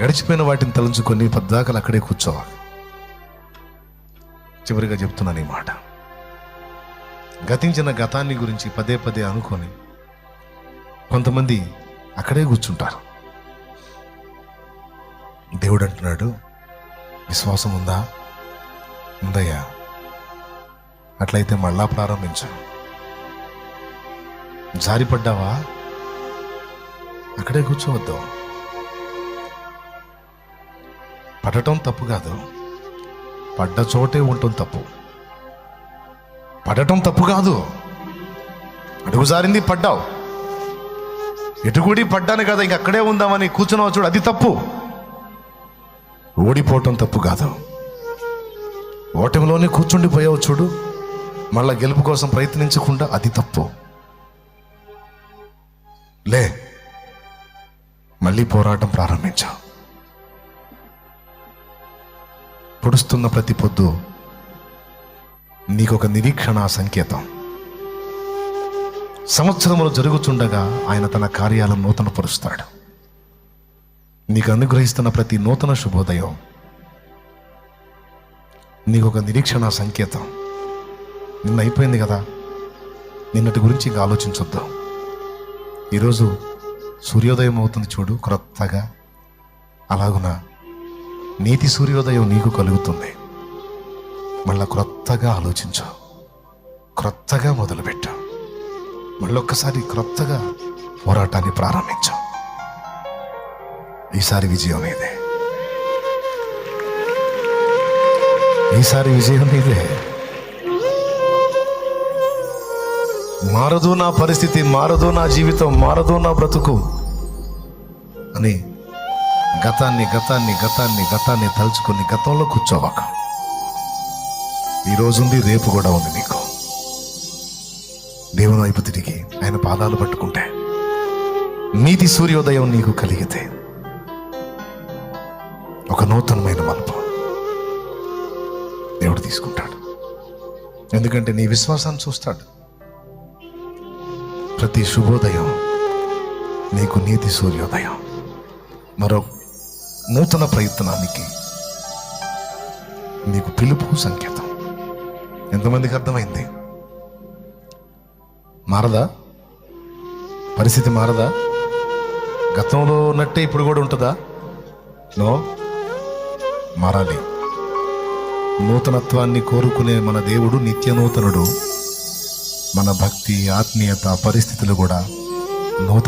గడిచిపోయిన వాటిని తలంచుకొని పద్దాకలు అక్కడే కూర్చోవాలి. చివరిగా చెప్తున్నాను ఈ మాట. గతించిన గతాన్ని గురించి పదే పదే అనుకొని కొంతమంది అక్కడే కూర్చుంటారు. దేవుడు అంటున్నాడు విశ్వాసం ఉందా? ఉందయ్యా. అట్లయితే మళ్ళా ప్రారంభించు. జారిపడ్డావా? అక్కడే కూర్చోవద్దు. పడటం తప్పు కాదు. పడ్డ చోటే ఉండటం తప్పు. పడటం తప్పు కాదు. అడుగు జారింది పడ్డావు. ఎటుగుడి పడ్డాను కదా ఇంక అక్కడే ఉందామని కూర్చున్నావు చూడు అది తప్పు. ఓడిపోవటం తప్పు కాదు. ఓటమిలోనే కూర్చుండిపోయావు చూడు మళ్ళా గెలుపు కోసం ప్రయత్నించకుండా అది తప్పు. లే మళ్ళీ పోరాటం ప్రారంభించావు పొడుస్తున్న ప్రతి పొద్దు నీకొక నిరీక్షణ సంకేతం. సంవత్సరంలో జరుగుతుండగా ఆయన తన కార్యాలను నూతనపరుస్తాడు. నీకు అనుగ్రహిస్తున్న ప్రతి నూతన శుభోదయం నీకు ఒక నిరీక్షణ సంకేతం. నిన్న అయిపోయింది కదా? నిన్నటి గురించి ఇంకా ఆలోచించొద్దు. ఈరోజు సూర్యోదయం అవుతుంది చూడు క్రొత్తగా. అలాగునా? నీతి సూర్యోదయం నీకు కలుగుతుంది. మళ్ళా క్రొత్తగా ఆలోచించు. క్రొత్తగా మొదలుపెట్టు. మళ్ళొక్కసారి క్రొత్తగా పోరాటాన్ని ప్రారంభించు. ఈసారి విజయం నీదే. ఈసారి విజయం నీదే. మారదు నా పరిస్థితి మారదు నా జీవితం మారదు నా బ్రతుకు అని గతాన్ని గతాన్ని గతాన్ని గతాన్ని తలుచుకుని గతంలో కూర్చోవాక. ఈరోజు ఉంది రేపు కూడా ఉంది నీకు. దేవుని వైపు తిరిగి ఆయన పాదాలు పట్టుకుంటే నీతి సూర్యోదయం నీకు కలిగితే ఒక నూతనమైన మలుపు దేవుడు తీసుకుంటాడు. ఎందుకంటే నీ విశ్వాసాన్ని చూస్తాడు. ప్రతి శుభోదయం నీకు నీతి సూర్యోదయం. మరో నూతన ప్రయత్నానికి నీకు పిలుపు సంకేతం. ఎంతమందికి అర్థమైంది? మారదా? పరిస్థితి మారదా? గతంలో ఉన్నట్టే ఇప్పుడు కూడా ఉంటుందా? నో? మారాలి. నూతనత్వాన్ని కోరుకునే మన దేవుడు నిత్య నూతనుడు మన భక్తి ఆత్మీయత పరిస్థితులు కూడా నూతన